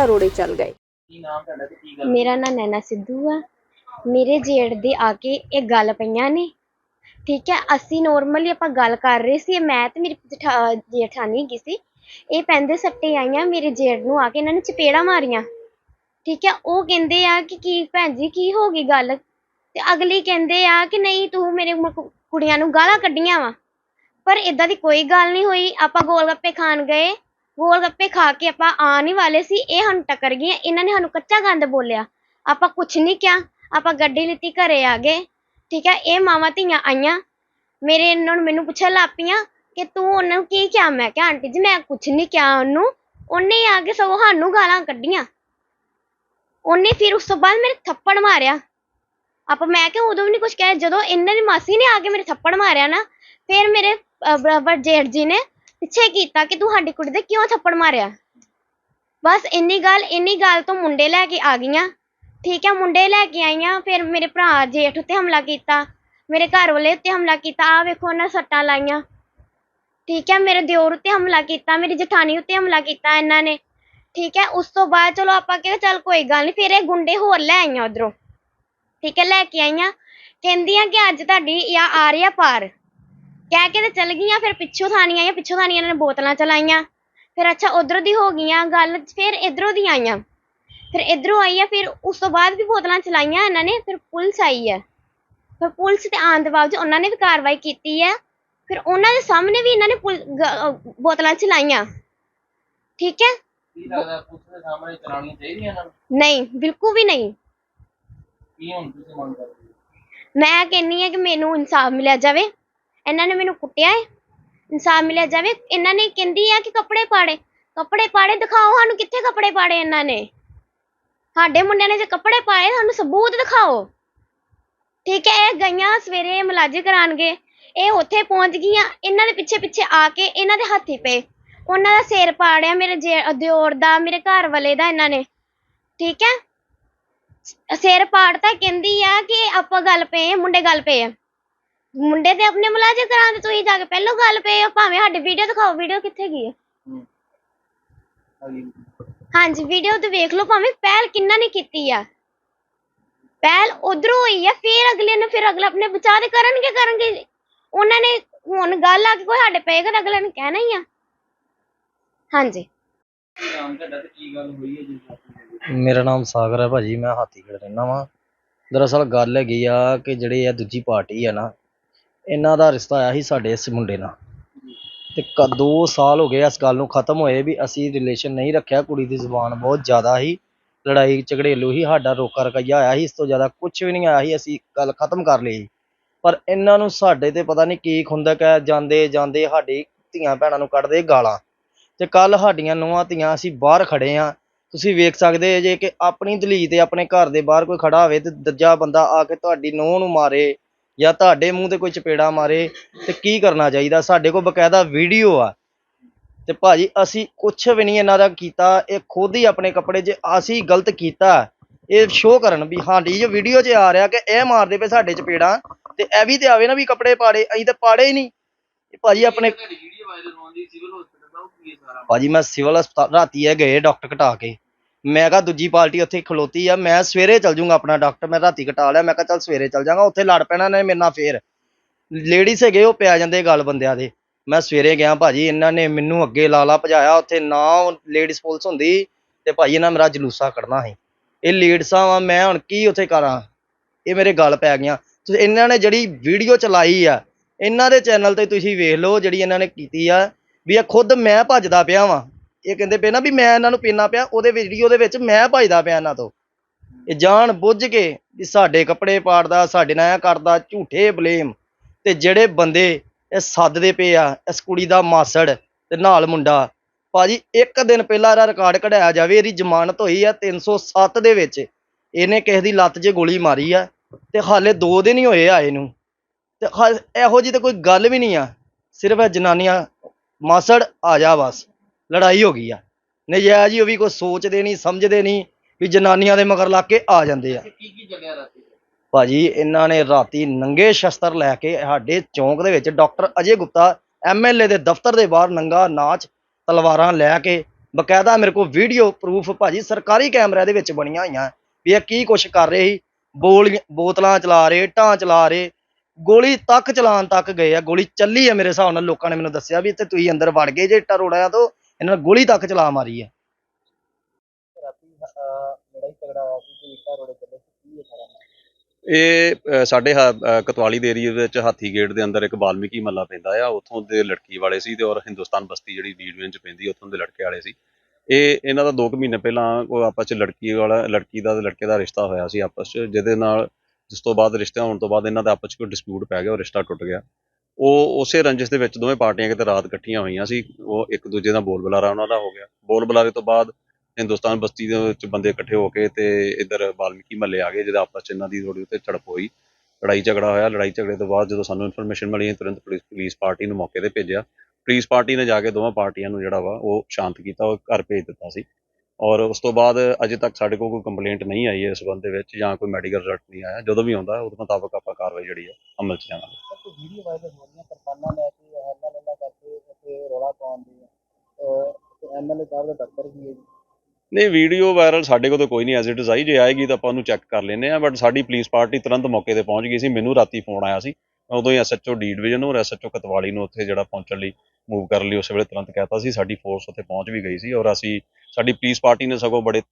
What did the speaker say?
ਉਲਟਾ ਰੋੜੇ ਚੱਲ ਗਏ। ਕੀ ਨਾਮ ਤੁਹਾਡਾ ਤੇ ਕੀ ਗੱਲ ਮੇਰਾ ਨਾਂ ਨੈਨਾ ਸਿੱਧੂ ਆ। ਮੇਰੇ ਜੇਠ ਦੇ ਆ ਕੇ ਇਹ ਗੱਲ ਪਈਆਂ ਨੇ। ਠੀਕ ਹੈ ਅਸੀਂ ਨੋਰਮਲੀ ਆਪਾਂ ਗੱਲ ਕਰ ਰਹੇ ਸੀ। ਮੈਂ ਤੇ ਮੇਰੀ ਜਠਾ- ਜੇਠਾਣੀ ਹੈਗੀ ਸੀ। ਇਹ ਪੈਂਦੇ ਸੱਟੇ ਆਈਆਂ ਮੇਰੇ ਜੇਠ ਨੂੰ ਆ ਕੇ ਇਹਨਾਂ ਨੇ ਚਪੇੜਾ ਮਾਰੀਆਂ। ਠੀਕ ਹੈ ਉਹ ਕਹਿੰਦੇ ਆ ਕਿ ਕੀ ਭੈਣ ਜੀ ਕੀ ਹੋ ਗਈ ਗੱਲ? ਤੇ ਅਗਲੀ ਕਹਿੰਦੇ ਆ ਕਿ ਨਹੀਂ ਤੂੰ ਮੇਰੇ ਮ- ਕੁ- ਕੁੜੀਆਂ ਨੂੰ ਗਾਲਾਂ ਕੱਢੀਆਂ ਵਾ। ਪਰ ਇਦਾਂ ਦੀ ਕੋਈ ਗੱਲ ਨਹੀਂ ਹੋਈ। ਆਪਾਂ ਗੋਲ ਗੱਪੇ ਖਾਣ ਗਏ। ਗੋਲ ਗੱਪੇ ਖਾ ਕੇ ਆਪਾਂ ਆਉਣ ਹੀ ਵਾਲੇ ਸੀ, ਇਹ ਸਾਨੂੰ ਟੱਕਰ ਗਈਆਂ, ਇਹਨਾਂ ਨੇ ਸਾਨੂੰ ਕੱਚਾ ਗੰਦ ਬੋਲਿਆ। ਆਪਾਂ ਕੁਛ ਨਹੀਂ ਕਿਹਾ, ਆਪਾਂ ਗੱਡੀ ਲਿੱਤੀ, ਘਰੇ ਆ ਗਏ, ਠੀਕ ਹੈ, ਇਹ ਮਾਵਾਂ ਧੀਆਂ ਆਈਆਂ, ਮੇਰੇ ਇਹਨਾਂ ਨੂੰ ਮੈਨੂੰ ਪੁੱਛਣ ਲੱਗ ਕਿ ਤੂੰ ਉਹਨਾਂ ਨੂੰ ਕੀ ਕਿਹਾ? ਮੈਂ ਕਿਹਾ, ਆਂਟੀ ਜੀ, ਮੈਂ ਕੁਛ ਨਹੀਂ ਕਿਹਾ ਉਹਨੂੰ, ਉਹਨੇ ਆ ਕੇ ਸਗੋਂ ਸਾਨੂੰ ਗਾਲਾਂ ਕੱਢੀਆਂ। ਉਹਨੇ ਫਿਰ ਉਸ ਤੋਂ ਬਾਅਦ ਮੇਰੇ ਥੱਪੜ ਮਾਰਿਆ। ਆਪਾਂ, ਮੈਂ ਕਿਹਾ, ਉਦੋਂ ਵੀ ਨਹੀਂ ਕੁਝ ਕਿਹਾ, ਜਦੋਂ ਇਹਨਾਂ ਦੀ ਮਾਸੀ ਨੇ ਆ ਕੇ ਮੇਰੇ ਥੱਪੜ ਮਾਰਿਆ ਨਾ, ਫਿਰ ਮੇਰੇ ਬਰਾਬਰ ਜੇਠ ਜੀ ਨੇ ਪਿੱਛੇ ਕੀਤਾ ਕਿ ਤੂੰ ਸਾਡੀ ਕੁੜੀ ਦੇ ਕਿਉਂ ਥੱਪੜ ਮਾਰਿਆ? ਬਸ ਇੰਨੀ ਗੱਲ ਇੰਨੀ ਗੱਲ ਤੋਂ ਮੁੰਡੇ ਲੈ ਕੇ ਆ ਗਈਆਂ। ਠੀਕ ਹੈ ਮੁੰਡੇ ਲੈ ਕੇ ਆਈਆਂ, ਫਿਰ ਮੇਰੇ ਭਰਾ ਜੇਠ ਉੱਤੇ ਹਮਲਾ ਕੀਤਾ, ਮੇਰੇ ਘਰ ਵਾਲੇ ਉੱਤੇ ਹਮਲਾ ਕੀਤਾ ਆ ਵੇਖੋ ਉਹਨਾਂ ਸੱਟਾਂ ਲਾਈਆਂ। ਠੀਕ ਹੈ ਮੇਰੇ ਦਿਓਰ ਉੱਤੇ ਹਮਲਾ ਕੀਤਾ, ਮੇਰੀ ਜਠਾਣੀ ਉੱਤੇ ਹਮਲਾ ਕੀਤਾ ਇਹਨਾਂ ਨੇ। ਠੀਕ ਹੈ ਉਸ ਤੋਂ ਬਾਅਦ ਚਲੋ ਆਪਾਂ ਕਿਹਾ ਚੱਲ ਕੋਈ ਗੱਲ ਨਹੀਂ ਫਿਰ ਇਹ ਗੁੰਡੇ ਹੋਰ ਲੈ ਆਈਆਂ ਉਧਰੋਂ। ਠੀਕ ਹੈ ਲੈ ਕੇ ਆਈਆਂ। ਕਹਿੰਦੀਆਂ ਕਿ ਅੱਜ ਤੁਹਾਡੀ ਆ ਆ ਰਹੀ ਆ ਪਾਰ। ਕਹਿ ਕੇ ਤੇ ਚਲ ਗਈਆਂ ਫਿਰ ਪਿੱਛੋਂ ਥਾਣੀਆਂ ਆਈਆਂ ਪਿੱਛੋਂ ਥਾਣੀਆਂ ਇਹਨਾਂ ਨੇ ਬੋਤਲਾਂ ਚਲਾਈਆਂ। ਫਿਰ ਅੱਛਾ ਉਧਰੋਂ ਦੀ ਹੋ ਗਈਆਂ ਗੱਲ ਫਿਰ ਇਧਰੋਂ ਦੀ ਆਈਆਂ। ਫਿਰ ਇਧਰੋਂ ਆਈਆਂ ਫਿਰ ਉਸ ਤੋਂ ਬਾਅਦ ਵੀ ਬੋਤਲਾਂ ਚਲਾਈਆਂ ਇਹਨਾਂ ਨੇ ਫਿਰ ਪੁਲਿਸ ਆਈ ਹੈ। ਫਿਰ ਪੁਲਿਸ ਤੇ ਆਉਣ ਦੇ ਬਾਵਜੂਦ ਉਹਨਾਂ ਨੇ ਵੀ ਕਾਰਵਾਈ ਕੀਤੀ ਹੈ। ਫਿਰ ਉਹਨਾਂ ਦੇ ਸਾਹਮਣੇ ਵੀ ਇਹਨਾਂ ਨੇ ਪੁਲ- ਗ- ਅਹ ਬੋਤਲਾਂ ਚਲਾਈਆਂ। ਠੀਕ ਹੈ? ਕੀ ਲੱਗਦਾ ਪੁਲਿਸ ਦੇ ਸਾਹਮਣੇ ਚਲਾਉਣੀਆਂ ਚਾਹੀਦੀਆਂ ਇਹਨਾਂ ਨੂੰ? ਨਹੀਂ ਬਿਲਕੁਲ ਵੀ ਨਹੀਂ। ਕੀ ਹੁਣ ਤੁਸੀਂ ਮੰਗ ਕਰਦੇ ਹੋ? ਮੈਂ ਕਹਿੰਨੀ ਆ ਕਿ ਮੈਨੂੰ ਇਨਸਾਫ ਮਿਲਿਆ ਜਾਵੇ। ਇਹਨਾਂ ਨੇ ਮੈਨੂੰ ਕੁੱਟਿਆ ਹੈ ਇਨਸਾਫ ਮਿਲਿਆ ਜਾਵੇ। ਇਹਨਾਂ ਨੇ ਕਹਿੰਦੀ ਆ ਕਿ ਕੱਪੜੇ ਪਾੜੇ। ਕੱਪੜੇ ਪਾੜੇ, ਦਿਖਾਓ ਸਾਨੂੰ ਕਿੱਥੇ ਕੱਪੜੇ ਪਾੜੇ ਇਹਨਾਂ ਨੇ। ਸਾਡੇ ਮੁੰਡਿਆਂ ਨੇ ਜੇ ਕੱਪੜੇ ਪਾਏ, ਸਾਨੂੰ ਸਬੂਤ ਦਿਖਾਓ। ਠੀਕ ਹੈ, ਇਹ ਗਈਆਂ ਸਵੇਰੇ ਮੁਲਾਜ਼ੇ ਕਰਾਣਗੇ ਇਹ ਉੱਥੇ ਪਹੁੰਚ ਗਈਆਂ। ਇਹਨਾਂ ਦੇ ਪਿੱਛੇ ਪਿੱਛੇ ਆ ਕੇ ਇਹਨਾਂ ਦੇ ਹੱਥੀ ਪਏ। ਉਹਨਾਂ ਦਾ ਸਿਰ ਪਾੜਿਆ ਮੇਰੇ ਜੇ ਦਿਓਰ ਦਾ, ਮੇਰੇ ਘਰ ਵਾਲੇ ਦਾ ਇਹਨਾਂ ਨੇ। ਠੀਕ ਹੈ? ਸਿਰ ਪਾੜਤਾ, ਕਹਿੰਦੀ ਆ ਕਿ ਆਪਾਂ ਗੱਲ ਪਏ ਮੁੰਡੇ ਗੱਲ ਪਏ ਆ। ਮੁੰਡੇ ਤੇ ਆਪਣੇ ਮੁਲਾਜ਼ਮ ਕਰਾਂ ਤੇ ਤੁਸੀਂ ਜਾ ਕੇ ਪਹਿਲੋਂ ਗੱਲ ਪਏ ਆ ਭਾਵੇਂ ਸਾਡੀ ਵੀਡੀਓ ਦਿਖਾਓ ਵੀਡੀਓ ਕਿੱਥੇ ਗਈ ਆ ਹੂੰ? ਅਗਲੀ ਹਾਂਜੀ ਵੀਡੀਓ ਤੇ ਵੇਖ ਲਓ ਭਾਵੇਂ, ਪਹਿਲ ਕਿੰਨਾ ਨੇ ਕੀਤੀ ਆ। ਪਹਿਲ ਉਧਰੋਂ ਹੋਈ ਆ, ਫਿਰ ਅਗਲੇ ਨੇ, ਫਿਰ ਅਗਲਾ ਆਪਣੇ ਬਚਾਅ ਦੇ ਕਰਨਗੇ ਕਰਨਗੇ। ਉਹਨਾਂ ਨੇ ਹੁਣ ਗੱਲ ਆ ਕੇ ਕੋਈ ਸਾਡੇ ਪਏਗਾ ਤਾਂ ਅਗਲੇ ਨੇ ਕਹਿਣਾ ਹੀ ਆ। ਹਾਂਜੀ। ਨਾਮ ਤੁਹਾਡਾ ਤੇ ਕੀ ਗੱਲ ਹੋਈ ਹੈ ਜੀ ਮੇਰਾ ਨਾਮ ਸਾਗਰ ਹੈ ਭਾਜੀ, ਮੈਂ ਹਾਥੀਗੜ੍ਹ ਰਹਿਣਾ ਵਾਂ। ਦਰਅਸਲ ਗੱਲ ਹੈਗੀ ਆ ਕਿ ਜਿਹੜੇ ਆ ਦੂਜੀ ਪਾਰਟੀ ਆ ਨਾ ਇਹਨਾਂ ਦਾ ਰਿਸ਼ਤਾ ਆਇਆ ਸੀ ਸਾਡੇ ਇਸ ਮੁੰਡੇ ਨਾਲ। ਤੇ ਕ 2 ਸਾਲ ਹੋ ਗਏ ਇਸ ਗੱਲ ਨੂੰ ਖਤਮ ਹੋਏ ਵੀ ਅਸੀਂ ਰਿਲੇਸ਼ਨ ਨਹੀਂ ਰੱਖਿਆ, ਕੁੜੀ ਦੀ ਜ਼ੁਬਾਨ ਬਹੁਤ ਜ਼ਿਆਦਾ ਸੀ, ਲੜਾਈ ਝਗੜੇਲੂ ਹੀ ਸਾਡਾ ਰੋਕਾ ਰਕਈਆ ਆਇਆ ਸੀ, ਇਸ ਤੋਂ ਜ਼ਿਆਦਾ ਕੁਝ ਵੀ ਨਹੀਂ ਆਇਆ ਸੀ, ਅਸੀਂ ਗੱਲ ਖਤਮ ਕਰ ਲਈ। ਪਰ ਇਹਨਾਂ ਨੂੰ ਸਾਡੇ ਤੇ ਪਤਾ ਨਹੀਂ ਕੀ ਖੁੰਦਕ ਹੈ, ਜਾਂਦੇ ਜਾਂਦੇ ਸਾਡੀ ਧੀਆਂ ਭੈਣਾਂ ਨੂੰ ਕੱਢਦੇ ਗਾਲਾਂ। ਤੇ ਕੱਲ ਸਾਡੀਆਂ ਨੂੰਹਾਂ ਧੀਆਂ ਅਸੀਂ ਬਾਹਰ ਖੜੇ ਆ ਤੁਸੀਂ ਵੇਖ ਸਕਦੇ ਜੇ ਕਿ ਆਪਣੀ ਦਲੀਤ ਤੇ ਆਪਣੇ ਘਰ ਦੇ ਬਾਹਰ ਕੋਈ ਖੜਾ ਹੋਵੇ ਤੇ ਦੂਜਾ ਬੰਦਾ ਆ ਕੇ ਤੁਹਾਡੀ ਨੂੰਹ ਨੂੰ ਮਾਰੇ। ਜਾਂ ਤੁਹਾਡੇ ਮੂੰਹ ਤੇ ਕੋਈ ਚਪੇੜਾ ਮਾਰੇ ਤੇ ਕੀ ਕਰਨਾ ਚਾਹੀਦਾ? ਸਾਡੇ ਕੋਲ ਬਕਾਇਦਾ ਵੀਡੀਓ ਆ। ਤੇ ਭਾਜੀ ਅਸੀਂ ਕੁਝ ਵੀ ਨਹੀਂ ਇਹਨਾਂ ਦਾ ਕੀਤਾ। ਇਹ ਖੁਦ ਹੀ ਆਪਣੇ ਕੱਪੜੇ 'ਚ ਅਸੀਂ ਗਲਤ ਕੀਤਾ ਇਹ ਸ਼ੋਅ ਕਰਨ ਵੀ ਸਾਡੀ ਜੋ ਵੀਡੀਓ 'ਚ ਆ ਰਿਹਾ ਕਿ ਇਹ ਮਾਰਦੇ ਪਏ ਸਾਡੇ ਚਪੇੜਾਂ ਤੇ ਇਹ ਵੀ ਤੇ ਆਵੇ ਨਾ ਵੀ ਕੱਪੜੇ ਪਾੜੇ ਅਸੀਂ ਤਾਂ ਪਾੜੇ ਹੀ ਨਹੀਂ। ਇਹ ਭਾਜੀ ਆਪਣੇ ਵੀਡੀਓ ਵਾਇਰਲ ਹੋਣ ਦੀ ਸਿਵਲ ਹਸਪੀਟਲ ਦਾ ਉਹ ਕੀ ਸਾਰਾ? ਭਾਜੀ ਮੈਂ ਸਿਵਲ ਹਸਪਤਾਲ ਰਾਤੀ ਇਹ ਗਏ ਡਾਕਟਰ ਘਟਾ ਕੇ। ਮੈਂ ਕਿਹਾ ਦੂਜੀ ਪਾਰਟੀ ਉੱਥੇ ਖਲੋਤੀ ਆ, ਮੈਂ ਸਵੇਰੇ ਚੱਲ ਜੂੰਗਾ ਆਪਣਾ ਡਾਕਟਰ ਮੈਂ ਰਾਤੀ ਘਟਾ ਲਿਆ, ਮੈਂ ਕਿਹਾ ਚੱਲ ਸਵੇਰੇ ਚੱਲ ਜਾਗਾ ਉੱਥੇ ਲੜ ਪੈਣਾ ਨੇ ਮੇਰੇ ਨਾਲ ਫੇਰ। ਲੇਡੀਜ਼ ਹੈਗੇ, ਉਹ ਪਿਆ ਜਾਂਦੇ ਗੱਲ ਬੰਦਿਆਂ ਦੇ। ਮੈਂ ਸਵੇਰੇ ਗਿਆ ਭਾਜੀ, ਇਹਨਾਂ ਨੇ ਮੈਨੂੰ ਅੱਗੇ ਲਾਲਾ ਭਜਾਇਆ, ਉੱਥੇ ਨਾ ਲੇਡੀਜ਼ ਪੁਲਿਸ ਹੁੰਦੀ ਤੇ ਭਾਜੀ ਇਹਨਾਂ ਮੇਰਾ ਜਲੂਸਾ ਕੱਢਣਾ ਸੀ। ਇਹ ਲੇਡਸਾਂ ਵਾ, ਮੈਂ ਹੁਣ ਕੀ ਉੱਥੇ ਕਰਾਂ? ਇਹ ਮੇਰੇ ਗੱਲ ਪੈ ਗਈਆਂ। ਤੇ ਇਹਨਾਂ ਨੇ ਜਿਹੜੀ ਵੀਡੀਓ ਚਲਾਈ ਆ, ਇਹਨਾਂ ਦੇ ਚੈਨਲ ਤੇ ਤੁਸੀਂ ਵੇਖ ਲਓ ਜਿਹੜੀ ਇਹਨਾਂ ਨੇ ਕੀਤੀ ਆ, ਵੀ ਇਹ ਖੁਦ ਮੈਂ ਭੱਜਦਾ ਪਿਆ ਵਾਂ। ਇਹ ਕਹਿੰਦੇ ਪਏ ਨਾ ਵੀ ਮੈਂ ਇਹਨਾਂ ਨੂੰ ਪੀਣਾ ਪਿਆ, ਉਹਦੇ ਵੀਡੀਓ ਦੇ ਵਿੱਚ ਮੈਂ ਭੱਜਦਾ ਪਿਆ ਇਹਨਾਂ ਤੋਂ। ਇਹ ਜਾਣ ਬੁੱਝ ਕੇ ਵੀ ਸਾਡੇ ਕੱਪੜੇ ਪਾੜਦਾ, ਸਾਡੇ ਨਾਲ ਕਰਦਾ, ਝੂਠੇ ਬਲੇਮ। ਤੇ ਜਿਹੜੇ ਬੰਦੇ ਇਹ ਸੱਦਦੇ ਪਏ ਆ, ਇਸ ਕੁੜੀ ਦਾ ਮਾਸੜ ਤੇ ਨਾਲ ਮੁੰਡਾ, ਭਾਜੀ ਇੱਕ ਦਿਨ ਪਹਿਲਾਂ ਇਹਦਾ ਰਿਕਾਰਡ ਕਢਾਇਆ ਜਾਵੇ, ਇਹਦੀ ਜ਼ਮਾਨਤ ਹੋਈ ਆ 307 ਦੇ ਵਿੱਚ। ਇਹਨੇ ਕਿਸੇ ਦੀ ਲੱਤ 'ਚ ਗੋਲੀ ਮਾਰੀ ਆ, ਤੇ ਹਾਲੇ 2 ਦਿਨ ਹੀ ਹੋਏ ਆ ਇਹਨੂੰ। ਤੇ ਹਾਲ ਇਹੋ ਜਿਹੀ ਤਾਂ ਕੋਈ ਗੱਲ ਵੀ ਨਹੀਂ ਆ। ਸਿਰਫ ਇਹ ਜਨਾਨੀਆਂ, ਮਾਸੜ ਆ ਜਾ ਬਸ। ਲੜਾਈ ਹੋ ਗਈ ਆ। ਨਜਾਇਜ਼ ਹੀ ਉਹ ਵੀ ਕੋਈ ਸੋਚਦੇ ਨਹੀਂ ਸਮਝਦੇ ਨਹੀਂ ਵੀ ਜਨਾਨੀਆਂ ਦੇ ਮਗਰ ਲੱਗ ਕੇ ਆ ਜਾਂਦੇ ਆ। ਕੀ ਕੀ ਚੱਲਿਆ ਰਾਤੀ? ਭਾਜੀ ਇਹਨਾਂ ਨੇ ਰਾਤੀ ਨੰਗੇ ਸ਼ਸਤਰ ਲੈ ਕੇ ਸਾਡੇ ਚੌਂਕ ਦੇ ਵਿੱਚ ਡਾਕਟਰ ਅਜੇ ਗੁਪਤਾ ਐਮਐਲਏ ਦੇ ਦਫ਼ਤਰ ਦੇ ਬਾਹਰ ਨੰਗਾ ਨਾਚ ਤਲਵਾਰਾਂ ਲੈ ਕੇ ਬਕਾਇਦਾ ਮੇਰੇ ਕੋਲ ਵੀਡੀਓ ਪ੍ਰੂਫ ਭਾਜੀ ਸਰਕਾਰੀ ਕੈਮਰਿਆਂ ਦੇ ਵਿੱਚ ਬਣੀਆਂ ਹੋਈਆਂ। ਵੀ ਇਹ ਕੀ ਕੁਛ ਕਰ ਰਹੇ ਸੀ? ਬੋਲ ਬੋਤਲਾਂ ਚਲਾ ਰਹੇ ਟਾਂ ਚਲਾ ਰਹੇ ਗੋਲੀ ਤੱਕ ਚਲਾਉਣ ਤੱਕ ਗਏ ਆ। ਗੋਲੀ ਚੱਲੀ ਆ ਮੇਰੇ ਹਿਸਾਬ ਨਾਲ ਲੋਕਾਂ ਨੇ ਮੈਨੂੰ ਦੱਸਿਆ ਵੀ ਇੱਥੇ ਤੁਸੀਂ ਅੰਦਰ ਵੜ ਗਏ ਜੇ ਇੱਟਾਂ ਰੋੜਿਆਂ ਤੋਂ। ਇਹਨਾਂ ਨੇ ਗੋਲੀ ਤੱਕ ਚਲਾ ਮਾਰੀ ਆ। ਇਹ ਅ, ਸਾਡੇ ਹਾ- ਅ, ਕਤਵਾਲੀ ਦੇ ਏਰੀਏ ਵਿੱਚ ਹਾਥੀ ਗੇਟ ਦੇ ਅੰਦਰ ਇੱਕ ਬਾਲਮੀਕੀ ਮੱਲਾ ਪੈਂਦਾ ਆ। ਉੱਥੋਂ ਦੇ ਲੜਕੀ ਵਾਲੇ ਸੀ ਤੇ ਔਰ ਹਿੰਦੁਸਤਾਨ ਬਸਤੀ ਜਿਹੜੀ ਡੀਡੀਐਨ ਚ ਪੈਂਦੀ ਉੱਥੋਂ ਦੇ ਲੜਕੇ ਵਾਲੇ ਸੀ। ਇਹ ਇਹਨਾਂ ਦਾ 2 ਮਹੀਨੇ ਪਹਿਲਾਂ ਉਹ ਆਪਸ ਚ ਲੜਕੀ ਵਾਲਾ ਲੜਕੀ ਦਾ ਤੇ ਲੜਕੇ ਦਾ ਰਿਸ਼ਤਾ ਹੋਇਆ ਸੀ ਆਪਸ ਚ ਜਿਹਦੇ ਨਾਲ ਜਿਸ ਤੋਂ ਬਾਅਦ ਰਿਸ਼ਤਾ ਹੋਣ ਤੋਂ ਬਾਅਦ ਇਹਨਾਂ ਦਾ ਆਪਸ ਚ ਕੋਈ ਡਿਸਪਿਊਟ ਪੈ ਗਿਆ ਉਹ ਰਿਸ਼ਤਾ ਟੁੱਟ ਗਿਆ। ਉਹ ਉਸੇ ਰੰਜਿਸ਼ ਦੇ ਵਿੱਚ ਦੋਵੇਂ ਪਾਰਟੀਆਂ ਕਿਤੇ ਰਾਤ ਇਕੱਠੀਆਂ ਹੋਈਆਂ ਸੀ। ਉਹ ਇੱਕ ਦੂਜੇ ਦਾ ਬੋਲ ਬੁਲਾਰਾ ਉਹਨਾਂ ਦਾ ਹੋ ਗਿਆ। ਬੋਲ ਬੁਲਾਰੇ ਤੋਂ ਬਾਅਦ ਹਿੰਦੁਸਤਾਨ ਬਸਤੀ ਦੇ ਵਿੱਚ ਬੰਦੇ ਇਕੱਠੇ ਹੋ ਕੇ ਤੇ ਇੱਧਰ ਬਾਲਮੀਕੀ ਮਹੱਲੇ ਆ ਗਏ, ਜਿਹਦਾ ਆਪਸ ਚ ਇਹਨਾਂ ਦੀ ਥੋੜੀ ਉੱਤੇ ਝੜਪ ਹੋਈ। ਲੜਾਈ ਝਗੜਾ ਹੋਇਆ। ਲੜਾਈ ਝਗੜੇ ਤੋਂ ਬਾਅਦ ਜਦੋਂ ਸਾਨੂੰ ਇਨਫੋਰਮੇਸ਼ਨ ਮਿਲੀ ਤੁਰੰਤ ਪੁਲਿਸ ਪੁਲਿਸ ਪਾਰਟੀ ਨੂੰ ਮੌਕੇ ਤੇ ਭੇਜਿਆ। ਪੁਲਿਸ ਪਾਰਟੀ ਨੇ ਜਾ ਕੇ ਦੋਵਾਂ ਪਾਰਟੀਆਂ ਨੂੰ ਜਿਹੜਾ ਵਾ ਉਹ ਸ਼ਾਂਤ ਕੀਤਾ, ਉਹ ਘਰ ਭੇਜ ਦਿੱਤਾ ਸੀ। ਔਰ ਉਸ ਤੋਂ ਬਾਅਦ ਅਜੇ ਤੱਕ ਸਾਡੇ ਕੋਲ ਕੋਈ ਕੰਪਲੇਂਟ ਨਹੀਂ ਆਈ ਹੈ ਇਸ ਸੰਬੰਧ ਦੇ ਵਿੱਚ ਜਾਂ ਕੋਈ ਮੈਡੀਕਲ ਰਿਜ਼ਲਟ ਨਹੀਂ ਆਇਆ। ਜਦੋਂ ਵੀ ਆਉਂਦਾ, ਉਹਦੇ ਮੁਤਾਬਕ ਆਪਾਂ ਕਾਰਵਾਈ ਜਿਹੜੀ ਹੈ ਅਮਲ ਚ ਲਿਆਵਾਂਗੇ। ਵੀਡੀਓ ਵਾਇਰਲ ਹੋ ਰਹੀਆਂ ਕਿਰਪਾਨਾਂ ਲੈ ਕੇ ਹੱਲਾ ਲੱਲਾ ਕਰਕੇ ਇੱਥੇ ਰੌਲਾ ਪਾਉਣ ਦੀ ਐਮਐਲਏ ਸਾਹਿਬ ਦਾ ਦਫ਼ਤਰ ਵੀ ਹੈ ਜੀ। ਨਹੀਂ, ਵੀਡੀਓ ਵਾਇਰਲ ਸਾਡੇ ਕੋਲ ਤਾਂ ਕੋਈ ਨਹੀਂ ਐਜ਼ ਇਟ ਇਜ਼ ਆਈ ਜੇ ਆਏਗੀ ਤਾਂ ਆਪਾਂ ਉਹਨੂੰ ਚੈੱਕ ਕਰ ਲੈਂਦੇ ਆ ਬਟ ਸਾਡੀ ਪੁਲਿਸ ਪਾਰਟੀ ਤੁਰੰਤ ਮੌਕੇ ਤੇ ਪਹੁੰਚ ਗਈ ਸੀ। ਮੈਨੂੰ ਰਾਤੀ ਫੋਨ ਆਇਆ ਸੀ। ਉਦੋਂ ਹੀ ਐਸਐਚਓ ਡੀ ਡਿਵੀਜ਼ਨ ਨੂੰ ਔਰ ਐਸਐਚਓ ਕਤਵਾਲੀ ਨੂੰ ਉੱਥੇ ਜਿਹੜਾ ਪਹੁੰਚਣ ਲਈ ਮੂਵ ਕਰਨ ਲਈ ਉਸ ਵੇਲੇ ਤੁਰੰਤ ਕਹਿਤਾ ਸੀ। ਸਾਡੀ ਫੋਰਸ ਉੱਥੇ ਪਹੁੰਚ ਵੀ ਗਈ ਸੀ ਔਰ ਅਸੀਂ, ਸਾਡੀ ਪੁਲਿਸ ਪਾਰਟੀ ਨੇ ਸਗੋਂ ਬੜੇ